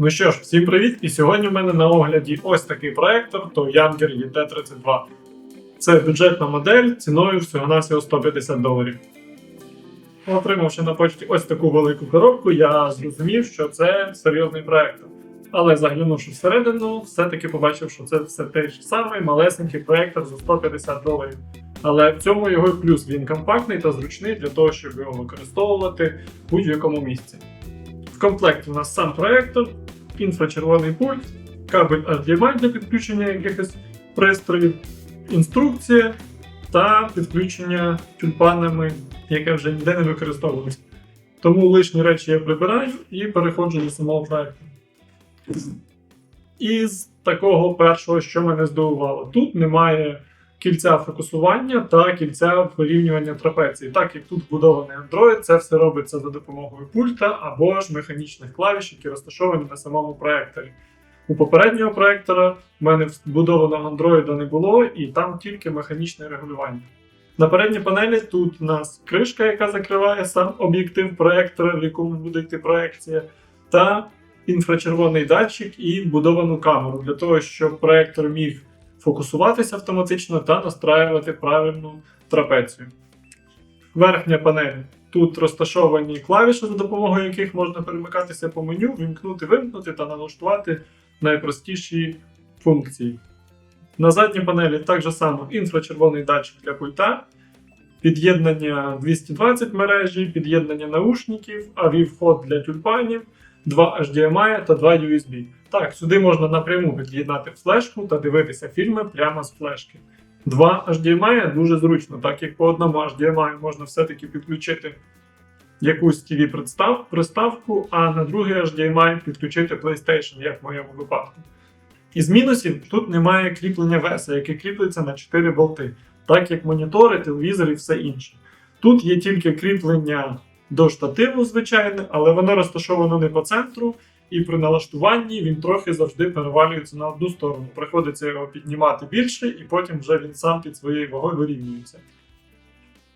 Ну що ж, всім привіт! І сьогодні в мене на огляді ось такий проектор то Younger ET32. Це бюджетна модель ціною всього-навсього 150 доларів. Отримавши на почті ось таку велику коробку, я зрозумів, що це серйозний проектор. Але заглянувши всередину, все-таки побачив, що це все той ж самий малесенький проектор за 150 доларів. Але в цьому його плюс він компактний та зручний для того, щоб його використовувати в будь-якому місці. В комплекті у нас сам проектор, інфрачервоний пульт, кабель HDMI для підключення якихось пристроїв, інструкція та підключення тюльпанами, яке вже ніде не використовується. Тому лишні речі я прибираю і переходжу до самого проекту. Із такого першого, що мене здивувало, тут немає кільця фокусування та кільця вирівнювання трапеції. Так як тут вбудований Android, це все робиться за допомогою пульта або ж механічних клавіш, які розташовані на самому проекторі. У попереднього проектора в мене вбудованого Android не було, і там тільки механічне регулювання. На передній панелі тут у нас кришка, яка закриває сам об'єктив проектора, в якому буде йти проекція, та інфрачервоний датчик і вбудовану камеру для того, щоб проектор міг фокусуватися автоматично та настраювати правильну трапецію. Верхня панель. Тут розташовані клавіші, за допомогою яких можна перемикатися по меню, вімкнути, вимкнути та налаштувати найпростіші функції. На задній панелі так же само інфрачервоний датчик для пульта, під'єднання 220 мережі, під'єднання наушників, AV-вход для тюльпанів, 2 HDMI та 2 USB. Так, сюди можна напряму під'єднати флешку та дивитися фільми прямо з флешки. Два HDMI дуже зручно, так як по одному HDMI можна все-таки підключити якусь TV приставку, а на другий HDMI підключити PlayStation, як в моєму випадку. Із мінусів тут немає кріплення веса, яке кріплеться на 4 болти, так як монітори, телевізор і все інше. Тут є тільки кріплення до штативу, звичайно, але воно розташовано не по центру, і при налаштуванні він трохи завжди перевалюється на одну сторону. Приходиться його піднімати більше, і потім вже він сам під своєю вагою вирівнюється.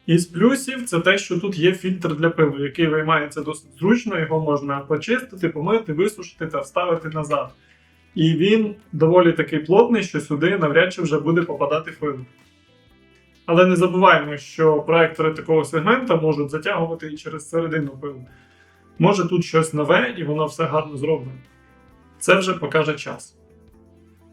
Із плюсів це те, що тут є фільтр для пилу, який виймається досить зручно, його можна почистити, помити, висушити та вставити назад. І він доволі такий плотний, що сюди навряд чи вже буде попадати пил. Але не забуваємо, що проектори такого сегмента можуть затягувати і через середину пил. Може тут щось нове і воно все гарно зроблено. Це вже покаже час.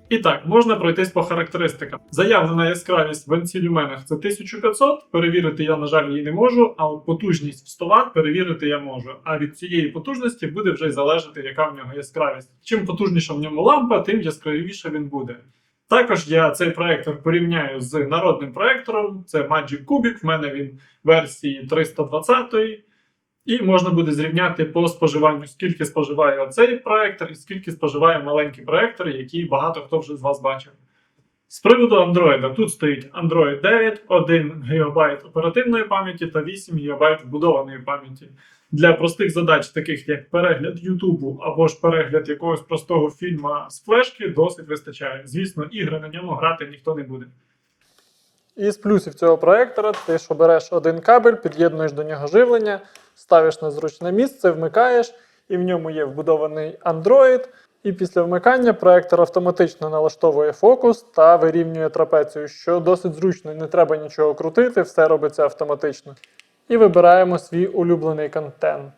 І так, можна пройтись по характеристикам. Заявлена яскравість в NC-люменах це 1500, перевірити я, на жаль, її не можу, а от потужність в 100 Вт перевірити я можу. А від цієї потужності буде вже й залежати, яка в нього яскравість. Чим потужніша в ньому лампа, тим яскравіше він буде. Також я цей проектор порівняю з народним проектором, це Magic Cubic, в мене він версії 320 і можна буде зрівняти по споживанню, скільки споживає цей проектор і скільки споживає маленький проектор, який багато хто вже з вас бачив. З приводу Android, тут стоїть Android 9, 1 ГБ оперативної пам'яті та 8 ГБ вбудованої пам'яті. Для простих задач, таких як перегляд Ютубу або ж перегляд якогось простого фільму з флешки, досить вистачає. Звісно, ігри на ньому грати ніхто не буде. Із плюсів цього проектора ти що береш один кабель, під'єднуєш до нього живлення, ставиш на зручне місце, вмикаєш, і в ньому є вбудований Android. І після вмикання проектор автоматично налаштовує фокус та вирівнює трапецію, що досить зручно, не треба нічого крутити, все робиться автоматично. І вибираємо свій улюблений контент.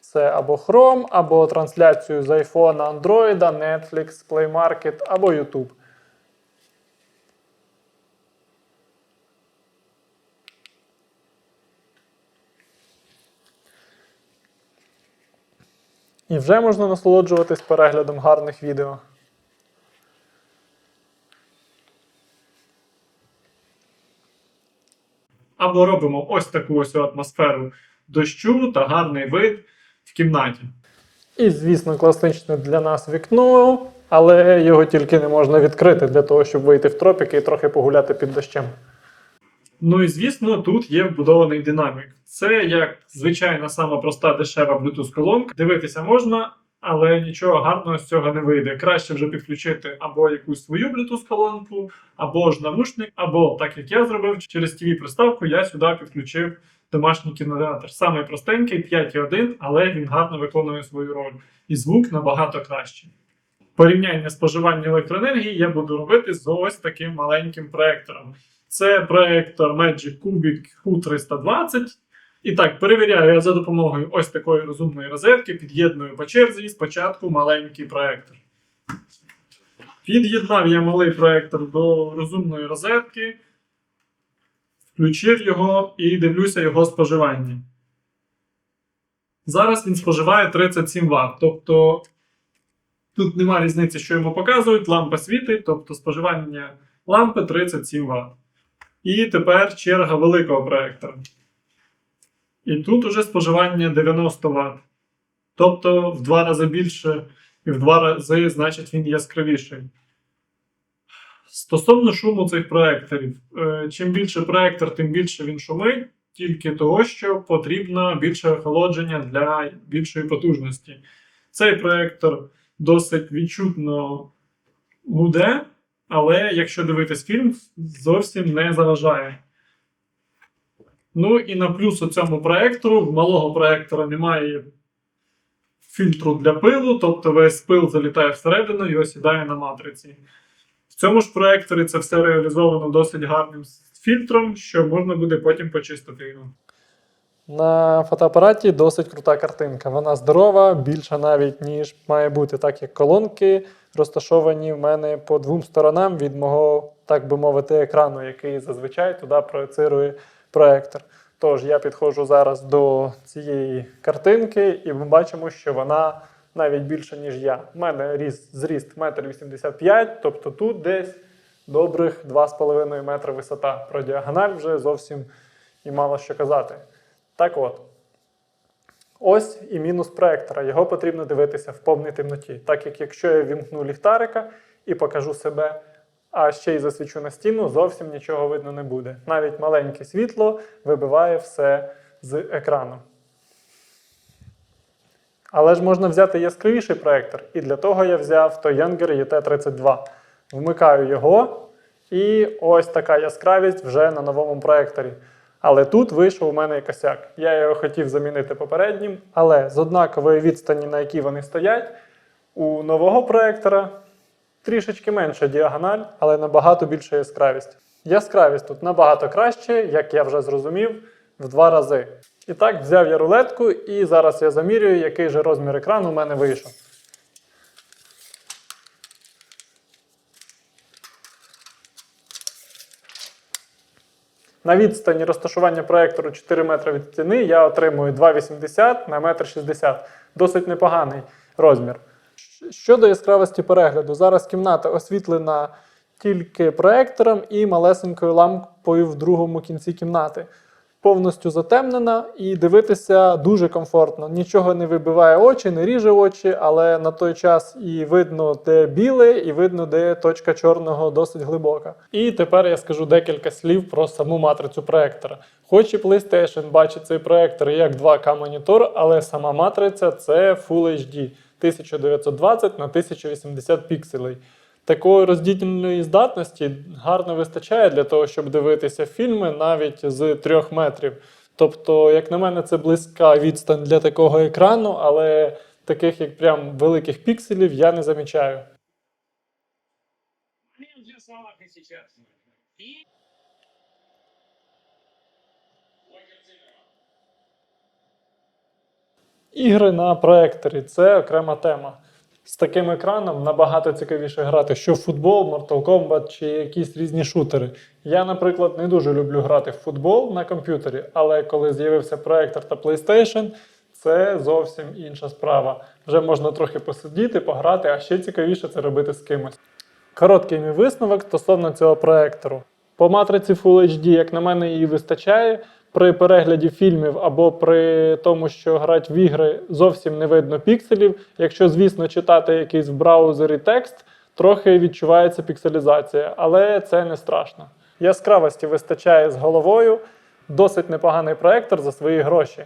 Це або Chrome, або трансляцію з iPhone, Android, Netflix, Play Market або YouTube. І вже можна насолоджуватись переглядом гарних відео. Або робимо ось таку ось атмосферу дощу та гарний вид в кімнаті. І, звісно, класичне для нас вікно, але його тільки не можна відкрити для того, щоб вийти в тропіки і трохи погуляти під дощем. Ну і звісно, тут є вбудований динамік. Це як звичайна сама проста дешева Bluetooth колонка. Дивитися можна, але нічого гарного з цього не вийде. Краще вже підключити або якусь свою Bluetooth колонку, або ж навушник, або так як я зробив через tv приставку я сюди підключив домашній кінотеатр. Самий простенький, 5,1, але він гарно виконує свою роль. І звук набагато кращий. Порівняння споживання електроенергії я буду робити з ось таким маленьким проектором. Це проектор Magic Cubic U320. І так, перевіряю я за допомогою ось такої розумної розетки, під'єдную по черзі спочатку маленький проектор. Під'єднав я малий проектор до розумної розетки, включив його і дивлюся його споживання. Зараз він споживає 37 Вт. Тобто тут немає різниці, що йому показують, лампа світить, тобто споживання лампи 37 Вт. І тепер черга великого проектора. І тут уже споживання 90 Вт. Тобто в два рази більше і в два рази, значить, він яскравіший. Стосовно шуму цих проекторів, е, чим більше проектор, тим більше він шумить, тільки того, що потрібно більше охолодження для більшої потужності. Цей проектор досить відчутно гуде, але якщо дивитись фільм, зовсім не заважає. Ну і на плюс у цьому проектору, в малого проектора немає фільтру для пилу, тобто весь пил залітає всередину і осідає на матриці. В цьому ж проекторі це все реалізовано досить гарним фільтром, що можна буде потім почистити його. На фотоапараті досить крута картинка. Вона здорова, більша навіть, ніж має бути, так як колонки розташовані в мене по двом сторонам від мого, так би мовити, екрану, який зазвичай туди проецирує проектор. Тож я підходжу зараз до цієї картинки, і ми бачимо, що вона навіть більша, ніж я. У мене ріст, зріст 1,85 м, тобто тут десь добрих 2,5 метри висота. Про діагональ вже зовсім і мало що казати. Так от. Ось і мінус проектора. Його потрібно дивитися в повній темноті. Так як якщо я вімкну ліхтарика і покажу себе, а ще й засвічу на стіну, зовсім нічого видно не буде. Навіть маленьке світло вибиває все з екрану. Але ж можна взяти яскравіший проектор, і для того я взяв той Younger ET32. Вмикаю його, і ось така яскравість вже на новому проекторі. Але тут вийшов у мене косяк. Я його хотів замінити попереднім, але з однакової відстані, на якій вони стоять, у нового проектора трішечки менша діагональ, але набагато більша яскравість. Яскравість тут набагато краще, як я вже зрозумів, в два рази. І так, взяв я рулетку, і зараз я замірюю, який же розмір екрану у мене вийшов. На відстані розташування проєктору 4 метри від стіни я отримую 2,80 на 1,60 м. Досить непоганий розмір. Щодо яскравості перегляду, зараз кімната освітлена тільки проектором і малесенькою лампою в другому кінці кімнати. Повністю затемнена і дивитися дуже комфортно. Нічого не вибиває очі, не ріже очі, але на той час і видно, де біле, і видно, де точка чорного досить глибока. І тепер я скажу декілька слів про саму матрицю проектора. Хоч і PlayStation бачить цей проектор як 2К монітор, але сама матриця це Full HD 1920 на 1080 пікселей. Такої роздільної здатності гарно вистачає для того, щоб дивитися фільми навіть з трьох метрів. Тобто, як на мене, це близька відстань для такого екрану, але таких як прям великих пікселів я не замічаю. Ігри на проекторі це окрема тема. З таким екраном набагато цікавіше грати, що в футбол, Mortal Kombat чи якісь різні шутери. Я, наприклад, не дуже люблю грати в футбол на комп'ютері, але коли з'явився проектор та PlayStation, це зовсім інша справа. Вже можна трохи посидіти, пограти, а ще цікавіше це робити з кимось. Короткий мій висновок стосовно цього проектору. По матриці Full HD, як на мене, її вистачає. При перегляді фільмів або при тому, що грати в ігри зовсім не видно пікселів. Якщо, звісно, читати якийсь в браузері текст, трохи відчувається пікселізація, але це не страшно. Яскравості вистачає з головою, досить непоганий проектор за свої гроші.